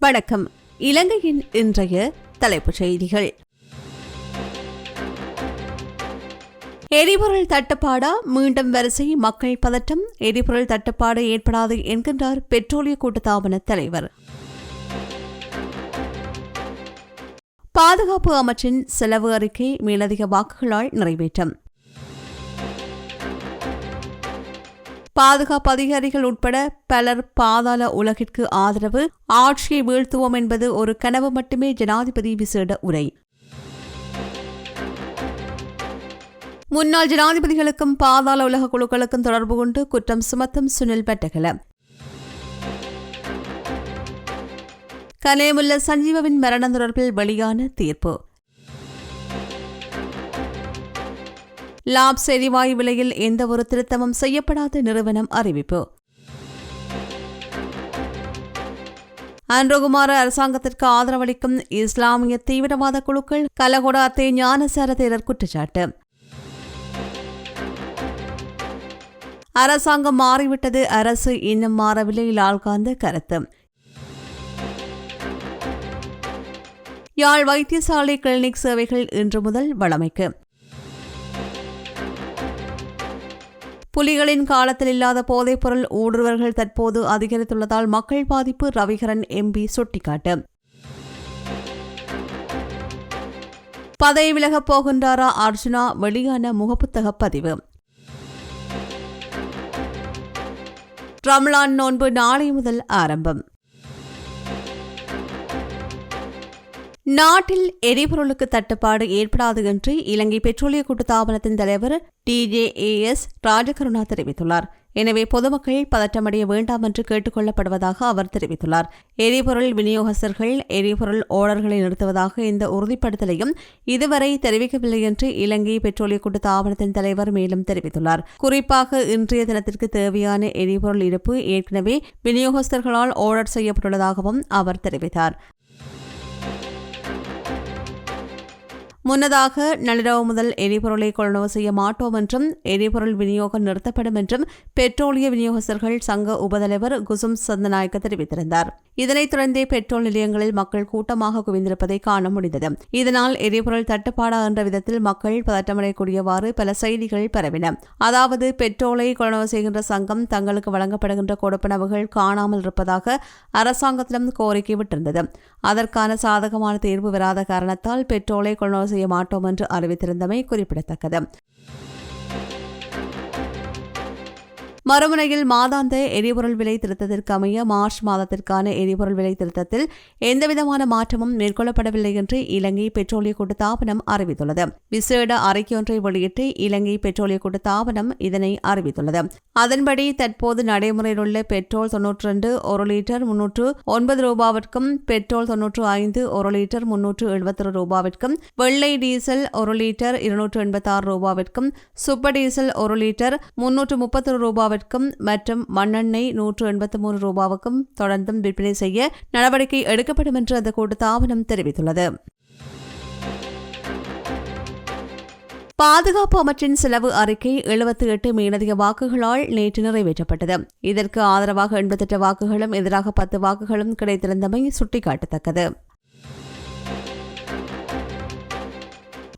வணக்கம். இலங்கையின் இன்றைய தலைப்புச் செய்திகள். எரிபொருள் தட்டுப்பாடா? மீண்டும் வரிசை. மக்கள் பதட்டம். எரிபொருள் தட்டுப்பாடு ஏற்படாது என்கின்றார் பெட்ரோலிய கூட்டுத்தாபன தலைவர். பாதுகாப்பு அமைச்சின் செலவு அறிக்கை மேலதிக வாக்குகளால் நிறைவேற்றம். பாதுகாப்பு அதிகாரிகள் உட்பட பலர் பாதாள உலகிற்கு ஆதரவு ஆட்சியை வீழ்த்துவோம் என்பது ஒரு கனவு மட்டுமே ஜனாதிபதி விசேட உரை. முன்னாள் ஜனாதிபதிகளுக்கும் பாதாள உலக குழுக்களுக்கும் தொடர்பு கொண்டு குற்றம் சுமத்தும் சுனில் பெட்டகல கலேமுல்ல சஞ்சீவவின் மரணம் தொடர்பில் வெளியான தீர்ப்பு. லாப்ஸ் எரிவாயு விலையில் எந்த ஒரு திருத்தமும் செய்யப்படாத நிறுவனம் அறிவிப்பு. அன்றகுமார அரசாங்கத்திற்கு ஆதரவளிக்கும் இஸ்லாமிய தீவிரவாத குழுக்கள் கலகொடாத்தே ஞானசார தேரர் குற்றச்சாட்டு. அரசாங்கம் மாறிவிட்டது அரசு இன்னும் மாறவில்லை லால்காந்த கருத்து. யாழ் வைத்தியசாலை கிளினிக் சேவைகள் இன்று முதல் வழமைக்கு புலிகளின் காலத்தில் இல்லாத போதைப்பொருள் ஊடுருவல்கள் தற்போது அதிகரித்துள்ளதால் மக்கள் பாதிப்பு ரவிகரன் எம்பி சுட்டிக்காட்டு. பதவி விலகப் போகின்றாரா அர்ஜுனா? வெளியான முகப்புத்தக பதிவு. ரம்லான் நோன்பு நாளை முதல் ஆரம்பம். நாட்டில் எரிபொருளுக்கு தட்டுப்பாடு ஏற்படாது என்று இலங்கை பெட்ரோலிய கூட்டுத்தாபனத்தின் தலைவர் டிஜேஏஎஸ் ராஜகருணா தெரிவித்துள்ளார். எனவே பொதுமக்கள் பதற்றமடைய வேண்டாம் என்று கேட்டுக்கொள்ளப்படுவதாக அவர் தெரிவித்துள்ளார். எரிபொருள் விநியோகஸ்தர்கள் எரிபொருள் ஓடர்களை நிறுத்துவதாக இந்த உறுதிப்படுத்தலையும் இதுவரை தெரிவிக்கவில்லை என்று இலங்கை பெட்ரோலிய கூட்டுத்தாபனத்தின் தலைவர் மேலும் தெரிவித்துள்ளார். குறிப்பாக இன்றைய தினத்திற்கு தேவையான எரிபொருள் இருப்பு ஏற்கனவே விநியோகஸ்தர்களால் ஓடர் செய்யப்பட்டுள்ளதாகவும் அவர் தெரிவித்தார். முன்னதாக நள்ளிரவு முதல் எரிபொருளை கொள்வனவு செய்ய மாட்டோம் என்றும் எரிபொருள் விநியோகம் நிறுத்தப்படும் என்றும் பெட்ரோலிய விநியோகஸ்தர்கள் சங்க உபதலைவர் குசும் சந்தநாயக்க தெரிவித்திருந்தார். இதனைத் தொடர்ந்தே பெட்ரோல் நிலையங்களில் மக்கள் கூட்டமாக குவிந்திருப்பதை காண முடிந்தது. இதனால் எரிபொருள் தட்டுப்பாடா என்ற விதத்தில் மக்கள் பதட்டமடையக்கூடியவாறு பல செய்திகள் பரவின. அதாவது பெட்ரோலை கொள்வனவு செய்கின்ற சங்கம் தங்களுக்கு வழங்கப்படுகின்ற கொடுப்பனவுகள் காணாமல் இருப்பதாக அரசாங்கத்திடம் கோரிக்கை விட்டிருந்தது. அதற்கான சாதகமான தீர்வு வராத காரணத்தால் பெட்ரோலை கொள்வனவு செய்ய மாட்டோம் என்று அறிவித்திருந்தமை குறிப்பிடத்தக்கது. மறுமுனையில் மாதாந்த எரிபொருள் விலை திருத்தத்திற்கு அமைய மார்ச் மாதத்திற்கான எரிபொருள் விலை திருத்தத்தில் எந்தவிதமான மாற்றமும் மேற்கொள்ளப்படவில்லை என்று இலங்கை பெட்ரோலிய கூட்டுத்தாபனம் அறிவித்துள்ளது. விசேட அறிக்கையொன்றை வெளியிட்டு இலங்கை பெட்ரோலிய கூட்டுத்தாபனம் இதனை அறிவித்துள்ளது. அதன்படி தற்போது நடைமுறையில் உள்ள பெட்ரோல் தொன்னூற்றி ரெண்டு ஒரு லிட்டர் முன்னூற்று ஒன்பது ரூபாவிற்கும் பெட்ரோல் தொன்னூற்று ஐந்து ஒரு லிட்டர் முன்னூற்று எழுபத்தி ரூபாவிற்கும் வெள்ளை டீசல் ஒரு லிட்டர் இருநூற்று எண்பத்தி ஆறு ரூபாவிற்கும் சூப்பர் டீசல் ஒரு லிட்டர் முன்னூற்று முப்பத்தொரு ரூபாவிற்கும் ரூபாவிற்கும் மற்றும் மண்ணெண்ணெய் நூற்று எண்பத்தி மூன்று ரூபாவுக்கும் தொடர்ந்தும் விற்பனை செய்ய நடவடிக்கை எடுக்கப்படும் என்று அந்த கூட்டத்தாபனம் தெரிவித்துள்ளது. பாதுகாப்பு அமைச்சின் செலவு அறிக்கை எழுபத்தி எட்டு மேலதிக வாக்குகளால் நேற்று நிறைவேற்றப்பட்டது. இதற்கு ஆதரவாக எண்பத்தெட்டு வாக்குகளும் எதிராக பத்து வாக்குகளும் கிடைத்திருந்தமை சுட்டிக்காட்டத்தக்கது.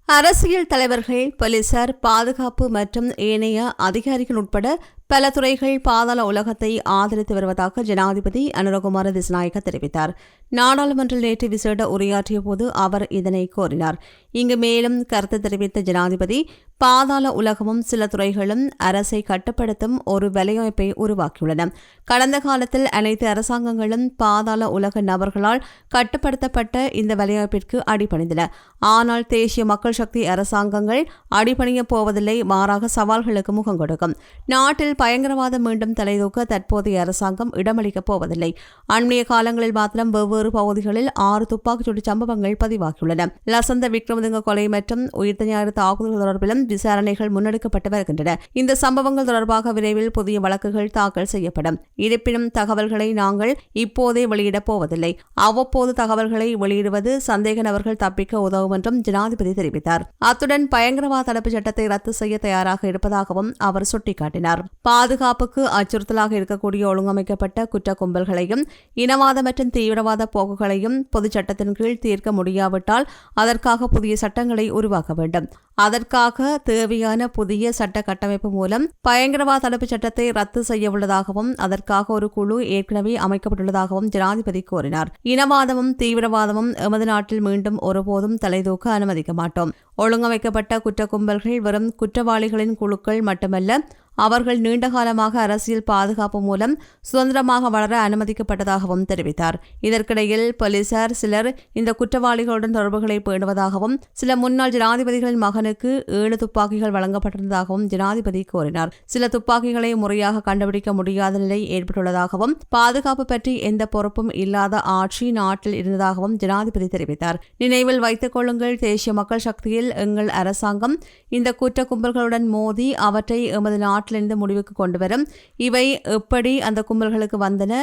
அரசியல் தலைவர்கள் போலீசார் பாதுகாப்பு மற்றும் ஏனைய அதிகாரிகள் உட்பட பல துறைகள் பாதாள உலகத்தை ஆதரித்து வருவதாக ஜனாதிபதி அனுரகுமார திஸ்நாயக்க தெரிவித்தார். நாடாளுமன்றில் நேற்று விசேட உரையாற்றிய போது அவர் இதனை கோரினார் இங்கு மேலும் கருத்து தெரிவித்த ஜனாதிபதி பாதாள உலகமும் சில துறைகளும் அரசை கட்டுப்படுத்தும் ஒரு வலையமைப்பை உருவாக்கியுள்ளன. கடந்த காலத்தில் அனைத்து அரசாங்கங்களும் பாதாள உலக நபர்களால் கட்டுப்படுத்தப்பட்ட இந்த வலையமைப்பிற்கு அடிபணிந்தன. ஆனால் தேசிய மக்கள் சக்தி அரசாங்கங்கள் அடிபணியப் போவதில்லை மாறாக சவால்களுக்கு முகம் கொடுக்கும். நாட்டில் பயங்கரவாதம் மீண்டும் தலைதூக்க தற்போதைய அரசாங்கம் இடமளிக்கப் போவதில்லை. அண்மைய காலங்களில் மாத்திரம் வெவ்வேறு பகுதிகளில் ஆறு துப்பாக்கிச்சூடு சம்பவங்கள் பதிவாகியுள்ளன. லசந்த விக்ரமதுங்க கொலை மற்றும் உயிர்த்த ஞாயிறு தாக்குதல் தொடர்பிலும் விசாரணைகள் முன்னெடுக்கப்பட்டு வருகின்றன. இந்த சம்பவங்கள் தொடர்பாக விரைவில் புதிய வழக்குகள் தாக்கல் செய்யப்படும். இருப்பினும் தகவல்களை நாங்கள் இப்போதே வெளியிடப் போவதில்லை. அவ்வப்போது தகவல்களை வெளியிடுவது சந்தேக நபர்கள் தப்பிக்க உதவும் என்றும் ஜனாதிபதி தெரிவித்தார். அத்துடன் பயங்கரவாத தடுப்பு சட்டத்தை ரத்து செய்ய தயாராக இருப்பதாகவும் அவர் சுட்டிக்காட்டினார். பாதுகாப்புக்கு அச்சுறுத்தலாக இருக்கக்கூடிய ஒழுங்கமைக்கப்பட்ட குற்ற கும்பல்களையும் இனவாத மற்றும் தீவிரவாத போக்குகளையும் பொது சட்டத்தின் கீழ் தீர்க்க முடியாவிட்டால் அதற்காக புதிய சட்டங்களை உருவாக்க வேண்டும். அதற்காக தேவையான புதிய சட்ட கட்டமைப்பு மூலம் பயங்கரவாத தடுப்பு சட்டத்தை ரத்து செய்ய உள்ளதாகவும் அதற்காக ஒரு குழு ஏற்கனவே அமைக்கப்பட்டுள்ளதாகவும் ஜனாதிபதி கூறினார். இனவாதமும் தீவிரவாதமும் எமது நாட்டில் மீண்டும் ஒருபோதும் தலைதூக்க அனுமதிக்க மாட்டோம். ஒழுங்கமைக்கப்பட்ட குற்ற கும்பல்கள் வெறும் குற்றவாளிகளின் குழுக்கள் மட்டுமல்ல அவர்கள் நீண்டகாலமாக அரசியல் பாதுகாப்பு மூலம் சுதந்திரமாக வளர அனுமதிக்கப்பட்டதாகவும் தெரிவித்தார். இதற்கிடையில் போலீசார் சிலர் இந்த குற்றவாளிகளுடன் தொடர்புகளை பேணுவதாகவும் சில முன்னாள் ஜனாதிபதிகளின் மகனுக்கு ஏழு துப்பாக்கிகள் வழங்கப்பட்டிருந்ததாகவும் ஜனாதிபதி கூறினார். சில துப்பாக்கிகளை முறையாக கண்டுபிடிக்க முடியாத நிலை ஏற்பட்டுள்ளதாகவும் பாதுகாப்பு பற்றி எந்த பொறுப்பும் இல்லாத ஆட்சி நாட்டில் இருந்ததாகவும் ஜனாதிபதி தெரிவித்தார். நினைவில் வைத்துக் கொள்ளுங்கள் தேசிய மக்கள் சக்தியில் எங்கள் அரசாங்கம் இந்த குற்ற கும்பல்களுடன் மோதி அவற்றை எமது நாட்டில் நாட்டிலிருந்து முடிவுக்கு கொண்டு வரும் இவை எப்படி அந்த கும்பல்களுக்கு வந்தன?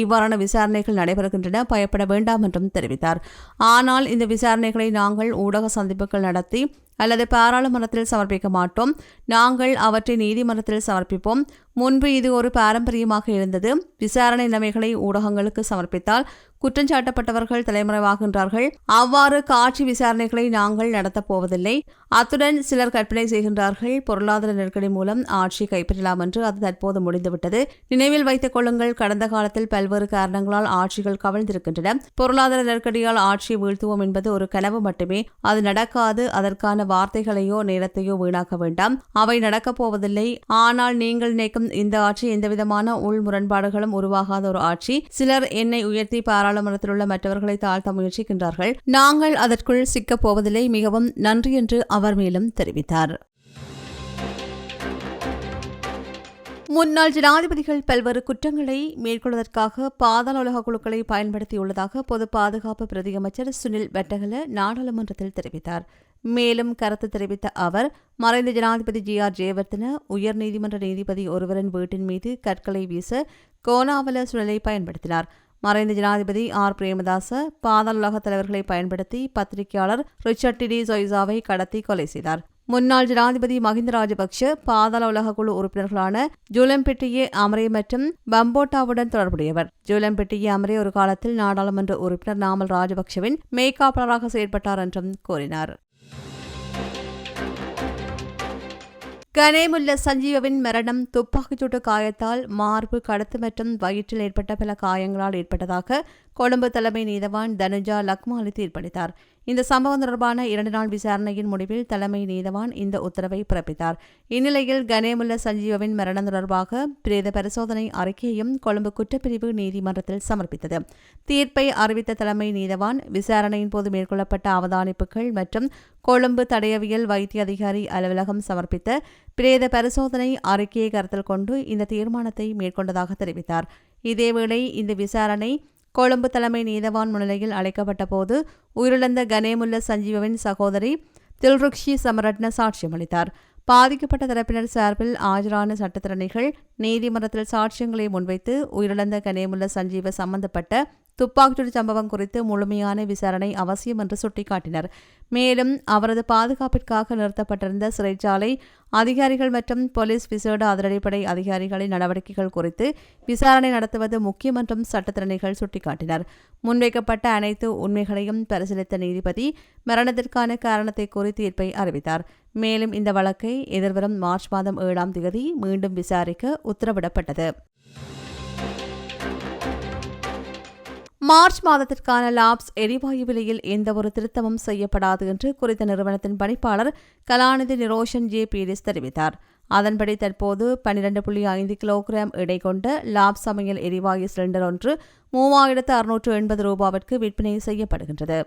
இவ்வாறான விசாரணைகள் நடைபெறுகின்றன. பயப்பட வேண்டாம் என்றும் தெரிவித்தார். ஆனால் இந்த விசாரணைகளை நாங்கள் ஊடக சந்திப்புகள் நடத்தி அல்லது பாராளுமன்றத்தில் சமர்ப்பிக்க மாட்டோம். நாங்கள் அவற்றை நீதிமன்றத்தில் சமர்ப்பிப்போம். முன்பு இது ஒரு பாரம்பரியமாக இருந்தது. விசாரணை நிலைமைகளை ஊடகங்களுக்கு சமர்ப்பித்தால் குற்றஞ்சாட்டப்பட்டவர்கள் தலைமறைவாகின்றார்கள். அவ்வாறு காட்சி விசாரணைகளை நாங்கள் நடத்தப் போவதில்லை. அத்துடன் சிலர் கற்பனை செய்கின்றார்கள். பொருளாதார நெருக்கடி மூலம் ஆட்சி கைப்பற்றலாம் என்று அது தற்போது முடிந்துவிட்டது. நினைவில் வைத்துக் கொள்ளுங்கள் கடந்த காலத்தில் பல்வேறு காரணங்களால் ஆட்சிகள் கவிழ்ந்திருக்கின்றன. பொருளாதார நெருக்கடியால் ஆட்சியை வீழ்த்துவோம் என்பது ஒரு கனவு மட்டுமே. அது நடக்காது. அதற்கான வார்த்தைகளையோ நேரத்தையோ வீணாக்க வேண்டாம். அவை நடக்கப் போவதில்லை. ஆனால் நீங்கள் நினைக்கும் இந்த ஆட்சி எந்தவிதமான உள் முரண்பாடுகளும் உருவாகாத ஒரு ஆட்சி. சிலர் என்னை உயர்த்தி பாராளுமன்றத்தில் உள்ள மற்றவர்களை தாழ்த்த முயற்சிக்கின்றார்கள். நாங்கள் அதற்குள் சிக்கப் போவதில்லை. மிகவும் நன்றி என்று அவர் மேலும் தெரிவித்தார். முன்னாள் ஜனாதிபதிகள் பல்வேறு குற்றங்களை மேற்கொள்வதற்காக பாதாள உலக குழுக்களை பயன்படுத்தியுள்ளதாக பொது பாதுகாப்பு பிரதியமைச்சர் சுனில் வெட்டகல நாடாளுமன்றத்தில் தெரிவித்தார். மேலும் கருத்து தெரிவித்த அவர் மறைந்த ஜனாதிபதி ஜி ஆர் ஜெயவர்தன உயர்நீதிமன்ற நீதிபதி ஒருவரின் வீட்டின் மீது கற்களை வீச கோணாவல சுழலை பயன்படுத்தினார். மறைந்த ஜனாதிபதி ஆர். பிரேமதாச பாதாளுலக தலைவர்களை பயன்படுத்தி பத்திரிகையாளர் ரிச்சர்ட் டிடி சொய்சாவை கடத்தி கொலை செய்தார். முன்னாள் ஜனாதிபதி மஹிந்த ராஜபக்ஷ பாதாள உலக குழு உறுப்பினர்களான ஜூலம்பெட்டியே அமரே மற்றும் பம்போட்டாவுடன் தொடர்புடையவர். ஜூலம்பெட்டியே அமரே ஒரு காலத்தில் நாடாளுமன்ற உறுப்பினர் நாமல் ராஜபக்ஷவின் மேய்காப்பாளராக செயற்பட்டார் என்றும் கூறினார். கனேமுல்ல சஞ்சீவவின் மரணம் துப்பாக்கிச்சூட்டு காயத்தால் மார்பு கடத்து மற்றும் வயிற்றில் ஏற்பட்ட பல காயங்களால் ஏற்பட்டதாக கொழும்பு தலைமை நீதவான் தனுஜா லக்மாலி தீர்ப்பளித்தார். இந்த சம்பவம் தொடர்பான இரண்டு நாள் விசாரணையின் முடிவில் தலைமை நீதவான் இந்த உத்தரவை பிறப்பித்தார். இந்நிலையில் கனேமுல்ல சஞ்சீவவின் மரணம் தொடர்பாக பிரேத பரிசோதனை அறிக்கையையும் கொழும்பு குற்றப்பிரிவு நீதிமன்றத்தில் சமர்ப்பித்தது. தீர்ப்பை அறிவித்த தலைமை நீதவான் விசாரணையின் போது மேற்கொள்ளப்பட்ட அவதானிப்புகள் மற்றும் கொழும்பு தடையவியல் வைத்திய அதிகாரி அலுவலகம் சமர்ப்பித்த பிரேத பரிசோதனை அறிக்கையை கருத்தில் கொண்டு இந்த தீர்மானத்தை மேற்கொண்டதாக தெரிவித்தார். இதேவேளை இந்த விசாரணை கொழும்பு தலைமை நீதவான் முன்னிலையில் அழைக்கப்பட்ட போது உயிரிழந்த கனேமுல்ல சஞ்சீவவின் சகோதரி தில்ருக்ஷி சமரட்ன சாட்சியமளித்தார். பாதிக்கப்பட்ட தரப்பினர் சார்பில் ஆஜரான சட்டத்திறனிகள் நீதிமன்றத்தில் சாட்சியங்களை முன்வைத்து உயிரிழந்த கனேமுல்ல சஞ்சீவ சம்பந்தப்பட்ட துப்பாக்கிச்சூடு சம்பவம் குறித்து முழுமையான விசாரணை அவசியம் என்று சுட்டிக்காட்டினர். மேலும் அவரது பாதுகாப்பிற்காக நிறுத்தப்பட்டிருந்த சிறைச்சாலை அதிகாரிகள் மற்றும் போலீஸ் விசேட அதிரடிப்படை அதிகாரிகளின் நடவடிக்கைகள் குறித்து விசாரணை நடத்துவது முக்கியம் என்றும் சட்டத்திறனைகள் சுட்டிக்காட்டினர். முன்வைக்கப்பட்ட அனைத்து உண்மைகளையும் பரிசீலித்த நீதிபதி மரணத்திற்கான காரணத்தை கூறி தீர்ப்பை அறிவித்தார். மேலும் இந்த வழக்கை எதிர்வரும் மார்ச் மாதம் ஏழாம் தேதி மீண்டும் விசாரிக்க உத்தரவிடப்பட்டது. மார்ச் மாதத்திற்கான லாப்ஸ் எரிவாயு விலையில் எந்தவொரு திருத்தமும் செய்யப்படாது என்று குறித்த நிறுவனத்தின் பணிப்பாளர் கலாநிதி நிரோஷன் ஜே பீரிஸ் தெரிவித்தார். அதன்படி தற்போது பன்னிரண்டு புள்ளி ஐந்து கிலோகிராம் எடை கொண்ட லாப் சமையல் எரிவாயு சிலிண்டர் ஒன்று மூவாயிரத்து அறுநூற்று எண்பது ரூபாவிற்கு விற்பனை செய்யப்படுகின்றது.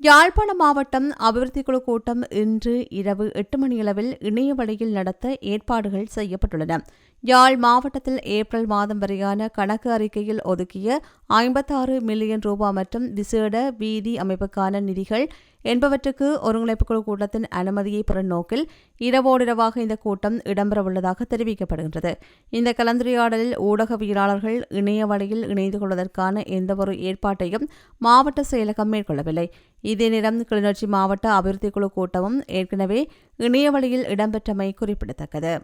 யாழ்ப்பாண மாவட்டம் அபிவிருத்தி குழு கூட்டம் இன்று இரவு எட்டு மணியளவில் இணைய வழியில் நடத்த ஏற்பாடுகள் செய்யப்பட்டுள்ளன. யாழ் மாவட்டத்தில் ஏப்ரல் மாதம் வரையான கணக்கு அறிக்கையில் ஒதுக்கிய ஐம்பத்தாறு மில்லியன் ரூபாய் மற்றும் விசேட வீதி அமைப்புக்கான நிதிகள் என்பவற்றுக்கு ஒருங்கிணைப்பு குழு கூட்டத்தின் அனுமதியை பெறும் நோக்கில் இரவோடிரவாக இந்த கூட்டம் இடம்பெறவுள்ளதாக தெரிவிக்கப்படுகின்றது. இந்த கலந்துரையாடலில் ஊடகவியலாளர்கள் இணைய வழியில் இணைந்து கொள்வதற்கான எந்தவொரு ஏற்பாட்டையும் மாவட்ட செயலகம் மேற்கொள்ளவில்லை. இதே நேரம் கிளிநொச்சி மாவட்ட அபிவிருத்தி குழு கூட்டமும் ஏற்கனவே இணைய வழியில் இடம்பெற்றமை குறிப்பிடத்தக்கது.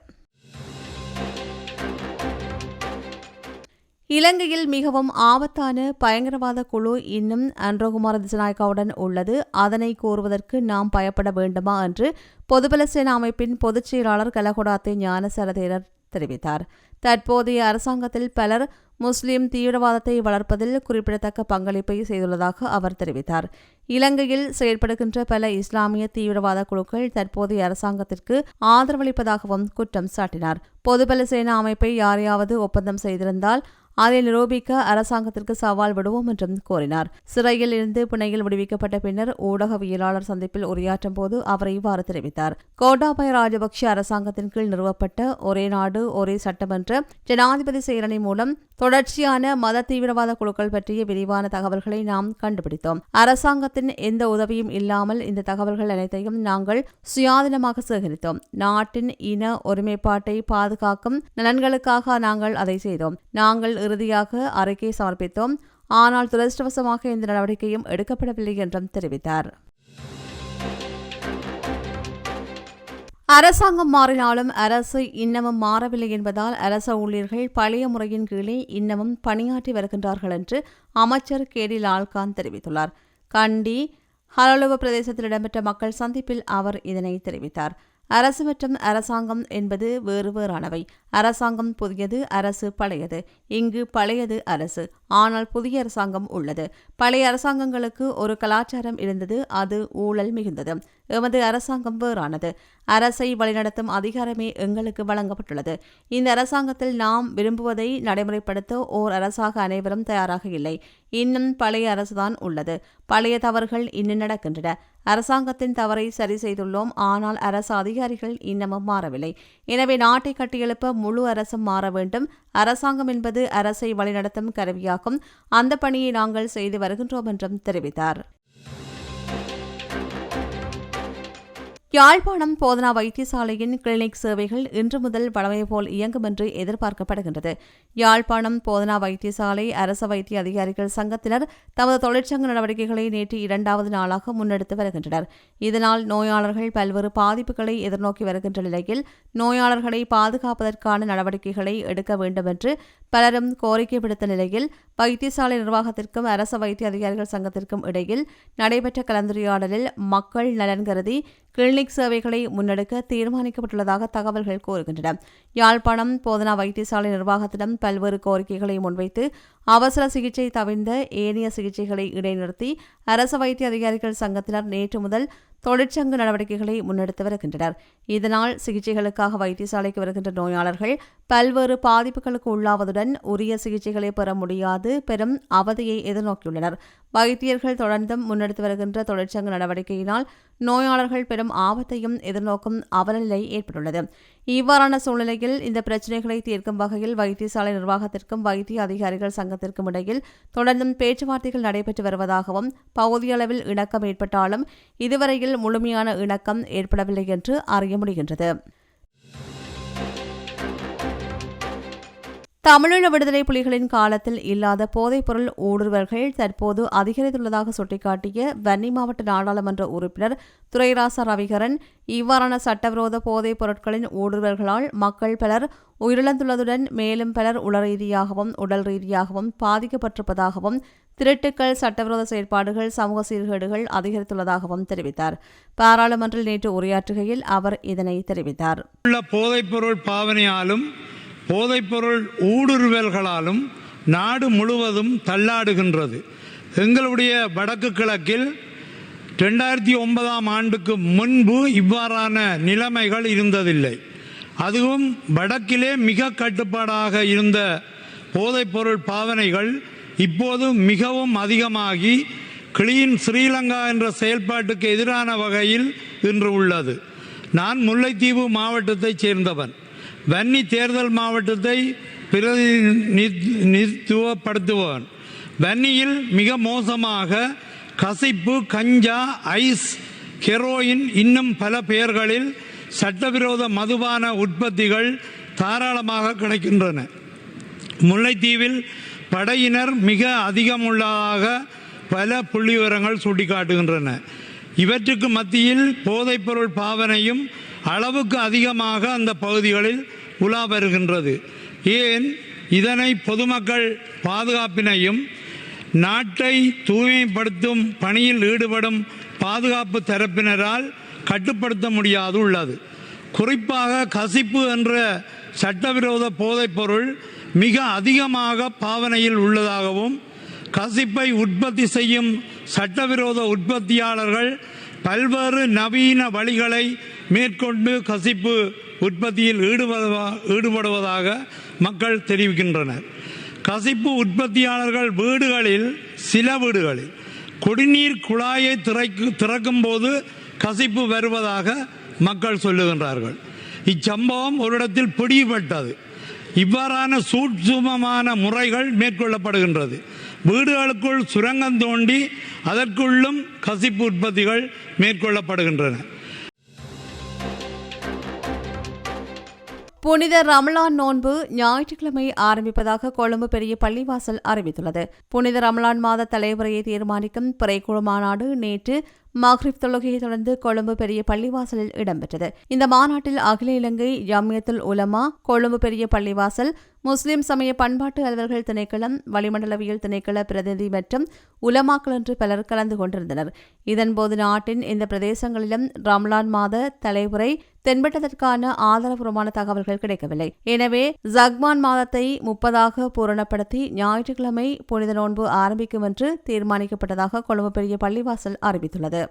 இலங்கையில் மிகவும் ஆபத்தான பயங்கரவாத குழு இன்னும் அன்ரோகுமார திசநாயக்காவுடன் உள்ளது. அதனை கூறுவதற்கு நாம் பயப்பட வேண்டுமா என்று பொதுபல சேனா அமைப்பின் பொதுச் செயலாளர் கலகொடாத்தே ஞானசரதேரர் தெரிவித்தார். தற்போதைய அரசாங்கத்தில் பலர் முஸ்லிம் தீவிரவாதத்தை வளர்ப்பதில் குறிப்பிடத்தக்க பங்களிப்பை செய்துள்ளதாக அவர் தெரிவித்தார். இலங்கையில் செயல்படுகின்ற பல இஸ்லாமிய தீவிரவாத குழுக்கள் தற்போதைய அரசாங்கத்திற்கு ஆதரவளிப்பதாகவும் குற்றம் சாட்டினார். பொதுபல சேனா அமைப்பை யாரையாவது ஒப்பந்தம் செய்திருந்தால் அதை நிரூபிக்க அரசாங்கத்திற்கு சவால் விடுவோம் என்றும் கூறினார். சிறையில் இருந்து பிணையில் விடுவிக்கப்பட்ட பின்னர் ஊடகவியலாளர் சந்திப்பில் உரையாற்றும் போது அவர் இவ்வாறு தெரிவித்தார். கோட்டாபய ராஜபக்ஷ அரசாங்கத்தின் கீழ் நிறுவப்பட்ட ஒரே நாடு ஒரே சட்டமன்ற ஜனாதிபதி செயலணி மூலம் தொடர்ச்சியான மத தீவிரவாத குழுக்கள் பற்றிய விரிவான தகவல்களை நாம் கண்டுபிடித்தோம். அரசாங்கத்தின் எந்த உதவியும் இல்லாமல் இந்த தகவல்கள் அனைத்தையும் நாங்கள் சுயாதீனமாக சேகரித்தோம். நாட்டின் இன ஒருமைப்பாட்டை பாதுகாக்கும் நலன்களுக்காக நாங்கள் அதை செய்தோம். நாங்கள் இறுதியாக அறிக்கை சமர்ப்பித்தோம். ஆனால் துரதிருஷ்டவசமாக இந்த நடவடிக்கையும் எடுக்கப்படவில்லை என்றும் தெரிவித்தார். அரசாங்கம் மாறினாலும் அரசு இன்னமும் மாறவில்லை என்பதால் அரச ஊழியர்கள் பழைய முறையின் கீழே இன்னமும் பணியாற்றி வருகின்றார்கள் என்று அமைச்சர் கேடி லால்கான் தெரிவித்துள்ளார். கண்டி ஹலலுவ பிரதேசத்தில் இடம்பெற்ற மக்கள் சந்திப்பில் அவர் இதனை தெரிவித்தார். அரசு மற்றும் அரசாங்கம் என்பது வேறு வேறானவை. அரசாங்கம் புதியது அரசு பழையது. இங்கு பழையது அரசு. ஆனால் புதிய அரசாங்கம் உள்ளது. பழைய அரசாங்கங்களுக்கு ஒரு கலாச்சாரம் இருந்தது. அது ஊழல் மிகுந்தது. எமது அரசாங்கம் வேறானது. அரசை வழிநடத்தும் அதிகாரமே எங்களுக்கு வழங்கப்பட்டுள்ளது. இந்த அரசாங்கத்தில் நாம் விரும்புவதை நடைமுறைப்படுத்த ஓர் அரசாக அனைவரும் தயாராக இல்லை. இன்னும் பழைய அரசுதான் உள்ளது. பழைய தவறுகள் இன்னும் நடக்கின்றன. அரசாங்கத்தின் தவறை சரி செய்துள்ளோம். ஆனால் அரசு அதிகாரிகள் இன்னமும் மாறவில்லை. எனவே நாட்டை கட்டியெழுப்ப முழு அரசும் மாற வேண்டும். அரசாங்கம் என்பது அரசை வழிநடத்தும் கருவியாகும். அந்த பணியை நாங்கள் செய்து வருகின்றோம் என்றும் தெரிவித்தார். யாழ்ப்பாணம் போதனா வைத்தியசாலையின் கிளினிக் சேவைகள் இன்று முதல் வழமை போல் இயங்கும் என்று எதிர்பார்க்கப்படுகின்றது. யாழ்ப்பாணம் போதனா வைத்தியசாலை அரச வைத்திய அதிகாரிகள் சங்கத்தினர் தமது தொழிற்சங்க நடவடிக்கைகளை நேற்று இரண்டாவது நாளாக முன்னெடுத்து வருகின்றனர். இதனால் நோயாளர்கள் பல்வேறு பாதிப்புகளை எதிர்நோக்கி வருகின்ற நிலையில் நோயாளர்களை பாதுகாப்பதற்கான நடவடிக்கைகளை எடுக்க வேண்டும் என்று பலரும் கோரிக்கை விடுத்த நிலையில் வைத்தியசாலை நிர்வாகத்திற்கும் அரச வைத்திய அதிகாரிகள் சங்கத்திற்கும் இடையில் நடைபெற்ற கலந்துரையாடலில் மக்கள் நலன் கருதி கிளினிக் சேவைகளை முன்னெடுக்க தீர்மானிக்கப்பட்டுள்ளதாக தகவல்கள் கூறுகின்றன. யாழ்ப்பாணம் போதனா வைத்தியசாலை நிர்வாகத்திடம் பல்வேறு கோரிக்கைகளை முன்வைத்து அவசர சிகிச்சை தவிர்ந்த ஏனைய சிகிச்சைகளை இடைநிறுத்தி அரசு வைத்திய அதிகாரிகள் சங்கத்தினர் நேற்று முதல் தொழிற்சங்க நடவடிக்கைகளை முன்னெடுத்து வருகின்றனர். இதனால் சிகிச்சைகளுக்காக வைத்தியசாலைக்கு வருகின்ற நோயாளர்கள் பல்வேறு பாதிப்புகளுக்கு உள்ளாவதுடன் உரிய சிகிச்சைகளை பெற முடியாது பெரும் அவதியை எதிர்நோக்கியுள்ளனர். வைத்தியர்கள் தொடர்ந்தும் முன்னெடுத்து வருகின்ற தொழிற்சங்க நடவடிக்கையினால் நோயாளர்கள் பெரும் ஆபத்தையும் எதிர்நோக்கும் அவலநிலை ஏற்பட்டுள்ளது. இவ்வாறான சூழ்நிலையில் இந்த பிரச்சினைகளை தீர்க்கும் வகையில் வைத்தியசாலை நிர்வாகத்திற்கும் வைத்திய அதிகாரிகள் சங்கத்திற்கும் இடையில் தொடர்ந்தும் பேச்சுவார்த்தைகள் நடைபெற்று வருவதாகவும் பகுதியளவில் இணக்கம் ஏற்பட்டாலும் இதுவரையில் முழுமையான இணக்கம் ஏற்படவில்லை என்று அறிய முடிகின்றது. தமிழீழ விடுதலை புலிகளின் காலத்தில் இல்லாத போதைப்பொருள் ஊடுருவல்கள் தற்போது அதிகரித்துள்ளதாக சுட்டிக்காட்டிய வன்னி மாவட்ட நாடாளுமன்ற உறுப்பினர் துரைராசா ரவிகரன் இவ்வாறான சட்டவிரோத போதைப் பொருட்களின் ஊடுருவல்களால் மக்கள் பலர் உயிரிழந்துள்ளதுடன் மேலும் பலர் உளரீதியாகவும் உடல் ரீதியாகவும் பாதிக்கப்பட்டிருப்பதாகவும் திருட்டுக்கள் சட்டவிரோத செயற்பாடுகள் சமூக சீர்கேடுகள் அதிகரித்துள்ளதாகவும் தெரிவித்தார். பாராளுமன்றில் நேற்று உரையாற்றுகையில் அவர் இதனை தெரிவித்தார். போதைப்பொருள் பாவனையாலும் போதைப்பொருள் ஊடுருவல்களாலும் நாடு முழுவதும் தள்ளாடுகின்றது. எங்களுடைய வடக்கு கிழக்கில் ரெண்டாயிரத்தி ஒன்பதாம் ஆண்டுக்கு முன்பு இவ்வாறான நிலைமைகள் இருந்ததில்லை. அதுவும் வடக்கிலே மிக கட்டுப்பாடாக இருந்த போதைப்பொருள் பாவனைகள் இப்போது மிகவும் அதிகமாகி கிளீன் ஸ்ரீலங்கா என்ற செயல்பாட்டுக்கு எதிரான வகையில் இன்று உள்ளது. நான் முல்லைத்தீவு மாவட்டத்தைச் சேர்ந்தவன். வன்னி தேர்தல் மாவட்டத்தை பிரதிநிதித்துவப்படுத்துவார் வன்னியில் மிக மோசமாக கசிப்பு கஞ்சா ஐஸ் ஹெரோயின் இன்னும் பல பெயர்களில் சட்டவிரோத மதுபான உற்பத்திகள் தாராளமாக கிடைக்கின்றன. முல்லைத்தீவில் படையினர் மிக அதிகமுள்ளதாக பல புள்ளிவிவரங்கள் சுட்டிக்காட்டுகின்றன. இவற்றுக்கு மத்தியில் போதைப்பொருள் பாவனையும் அளவுக்கு அதிகமாக அந்த பகுதிகளில் உலா வருகின்றது ஏன்? இதனை பொதுமக்கள் பாதுகாப்பினையும் நாட்டை தூய்மைப்படுத்தும் பணியில் ஈடுபடும் பாதுகாப்பு தரப்பினரால் கட்டுப்படுத்த முடியாது உள்ளது. குறிப்பாக கசிப்பு என்ற சட்டவிரோத போதைப்பொருள் மிக அதிகமாக பாவனையில் உள்ளதாகவும் கசிப்பை உற்பத்தி செய்யும் சட்டவிரோத உற்பத்தியாளர்கள் பல்வேறு நவீன வழிகளை மேற்கொண்டு கசிப்பு உற்பத்தியில் ஈடுபடுவா ஈடுபடுவதாக மக்கள் தெரிவிக்கின்றனர். கசிப்பு உற்பத்தியாளர்கள் வீடுகளில் சில வீடுகளில் குடிநீர் குழாயை திறக்கு திறக்கும் போது கசிப்பு வருவதாக மக்கள் சொல்லுகின்றார்கள். இச்சம்பவம் ஒரு இடத்தில் பிடிபட்டது. இவ்வாறான சூட்சுமமான முறைகள் மேற்கொள்ளப்படுகின்றது. வீடுகளுக்குள் சுரங்கம் தோண்டி அதற்குள்ளும் கசிப்பு உற்பத்திகள் மேற்கொள்ளப்படுகின்றன. புனித ரமலான் நோன்பு ஞாயிற்றுக்கிழமை ஆரம்பிப்பதாக கொழும்பு பெரிய பள்ளிவாசல் அறிவித்துள்ளது. புனித ரமலான் மாத தலைவரையை தீர்மானிக்கும் பிறைக்குழு மாநாடு நேற்று மஹ்ரிப் தொழுகையை தொடர்ந்து கொழும்பு பெரிய பள்ளிவாசலில் இடம்பெற்றது. இந்த மாநாட்டில் அகில இலங்கை ஜம்மியத்துல் உலமா கொழும்பு பெரிய பள்ளிவாசல் முஸ்லிம் சமய பண்பாட்டு அலுவலர்கள் திணைக்களம் வளிமண்டலவியல் திணைக்கள பிரதிநிதி மற்றும் உலமாக்கள் என்று பலர் கலந்து கொண்டிருந்தனர். இதன்போது நாட்டின் இந்த பிரதேசங்களிலும் ரம்லான் மாத தலைமுறை தென்பட்டதற்கான ஆதரவுபூர்வமான தகவல்கள் கிடைக்கவில்லை. எனவே ஜக்மான் மாதத்தை முப்பதாக பூரணப்படுத்தி ஞாயிற்றுக்கிழமை புனித நோன்பு ஆரம்பிக்கும் என்று தீர்மானிக்கப்பட்டதாக கொழும்பு பெரிய பள்ளிவாசல் அறிவித்துள்ளது.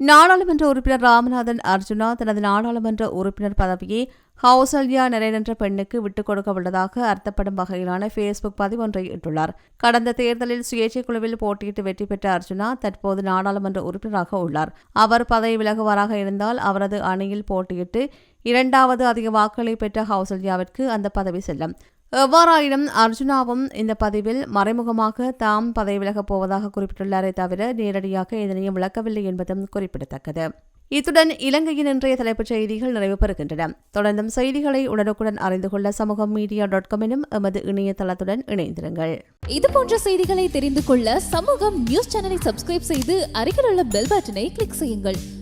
நாடாளுமன்ற உறுப்பினர் ராமநாதன் அர்ஜுனா தனது நாடாளுமன்ற உறுப்பினர் பதவியை ஹவுசல்யா நிறைன் என்ற பெண்ணுக்கு விட்டுக் கொடுக்க உள்ளதாக அர்த்தப்படும் வகையிலான ஃபேஸ்புக் பதிவொன்றை இட்டுள்ளார். கடந்த தேர்தலில் சுயேட்சை குழுவில் போட்டியிட்டு வெற்றி பெற்ற அர்ஜுனா தற்போது நாடாளுமன்ற உறுப்பினராக உள்ளார். அவர் பதவி விலகுவாராக இருந்தால் அவரது அணியில் போட்டியிட்டு இரண்டாவது அதிக வாக்குகளை பெற்ற ஹவுசல்யாவிற்கு அந்த பதவி செல்லும். எவ்வாறாயினும் அர்ஜுனாவும் இந்த பதிவில் மறைமுகமாக தாம் பதவி விலகப் போவதாக குறிப்பிட்டுள்ளாரே தவிர நேரடியாக இதனையும் விளக்கவில்லை என்பதும் குறிப்பிடத்தக்கது. இத்துடன் இலங்கையின் இன்றைய தலைப்புச் செய்திகள் நிறைவு பெறுகின்றன. தொடர்ந்தும் செய்திகளை உடனுக்குடன் அறிந்து கொள்ள சமூகம் மீடியா டாட் காம் எனும் எமது இணையதளத்துடன் இணைந்திருங்கள். இது போன்ற செய்திகளை தெரிந்து கொள்ள சமூகம் நியூஸ் சேனலை சப்ஸ்கிரைப் செய்து அருகிலுள்ள பெல் பட்டனை கிளிக் செய்யுங்கள்.